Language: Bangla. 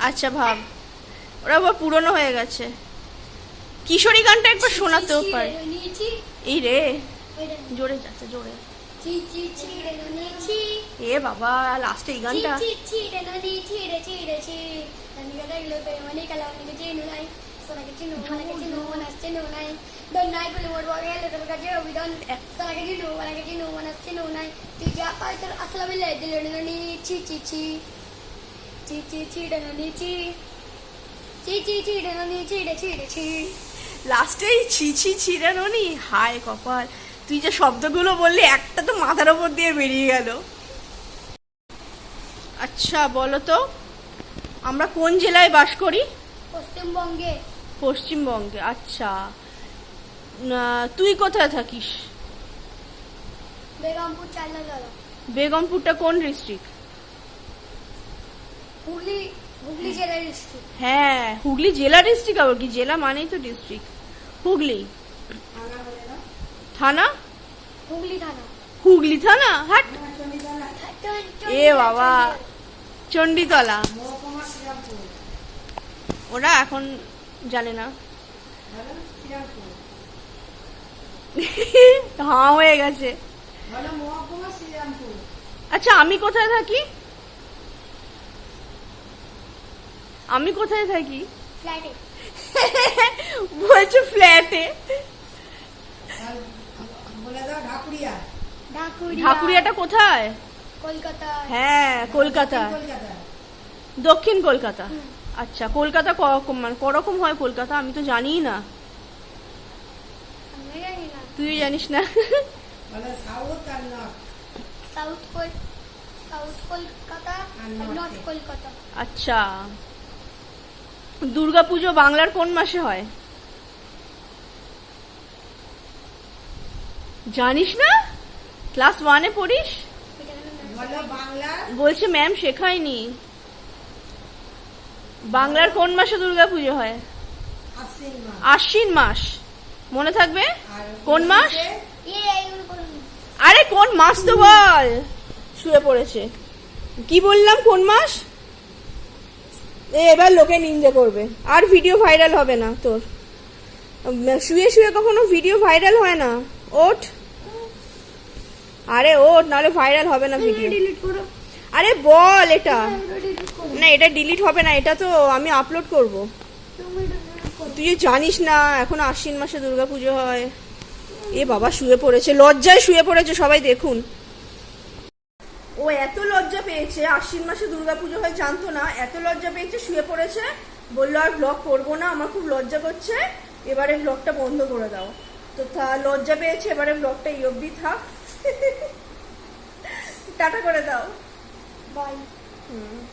আচ্ছা ভাব। ওরা আবার পুরনো হয়ে গেছে। কিশোরী গানটা একবার শোনাতেও পারে। এই রে। জোরে যাচ্ছে জোরে। এ বাবা লাস্টে এই চি গানটা। লাস্টে ছি ছি ছিড়ানো নি হায় কপাল। তুই যে শব্দগুলো বললি একটা তো মাথার ওপর দিয়ে বেরিয়ে গেল। আচ্ছা বলো তো আমরা কোন জেলায় বাস করি? পশ্চিমবঙ্গে। পশ্চিমবঙ্গে আচ্ছা। তুই কোথায় থাকিস? বেগমপুর বেগমপুরটা কোন ডিস্ট্রিক্ট হুগলি হুগলি জেলার ডিস্ট্রিক্ট হ্যাঁ হুগলি জেলা ডিস্ট্রিক্ট আবার কি? জেলা মানেই তো ডিস্ট্রিক্ট হুগলি। থানা হুগলি থানা। হুগলি থানা? হাট। এ বাবা। চণ্ডীতলা। ওরা এখন জানে না। হাঁ হয়ে গেছে। আচ্ছা আমি কোথায় থাকি? আমি কোথায় থাকি? ফ্ল্যাটে। বলছে ফ্ল্যাটে? বলে দাও ঢাকুরিয়া। ঢাকুরিয়া। ঢাকুরিয়াটা কোথায়? কলকাতা হ্যাঁ কলকাতা দক্ষিণ কলকাতা। আচ্ছা কলকাতা করকম মানে করকম হয় কলকাতা? আমি তো জানিই না। জানি না। তুই জানিস না? বলে সাউথ আর নর্থ সাউথ কল সাউথ কলকাতা আর আর নর্থ কলকাতা। আচ্ছা। দুর্গাপুজো বাংলার কোন মাসে হয়? জানিস না? ক্লাস ওয়ানে পড়িস? এটা কেন না? বলো বাংলা বলছে ম্যাম শেখায়নি। বাংলার কোন মাসে দুর্গাপুজো হয়? আশ্বিন মাস। মনে থাকবে? কোন মাস? আরে কোন মাস তো বল? শুয়ে পড়েছে। কি বললাম কোন মাস? এ, এবার লোকে নিন্দে করবে। আর ভিডিও ভাইরাল হবে না তোর। শুয়ে শুয়ে কখনো ভিডিও ভাইরাল হয় না। ওঠ। আরে ওঠ নাহলে ভাইরাল হবে না ভিডিও ডিলিট করো। আরে বল এটা। না, এটা ডিলিট হবে না, এটা তো আমি আপলোড করব। তুই জানিস না, এখন আশ্বিন মাসে দুর্গা পুজো হয়। এ বাবা, শুয়ে পড়েছে, লজ্জায় শুয়ে পড়েছে, সবাই দেখুন। ও এত লজ্জা পেয়েছে, আশ্বিন মাসে দুর্গা পুজো হয়, জানতো না, এত লজ্জা পেয়েছে, শুয়ে পড়েছে। বলল, আর ব্লগ করব না, আমার খুব লজ্জা করছে। এবারে ব্লগটা বন্ধ করে দাও। তো তা লজ্জা পেয়েছে, এবারে ব্লগটা এই থাক। টাটা করে দাও। 拜嗯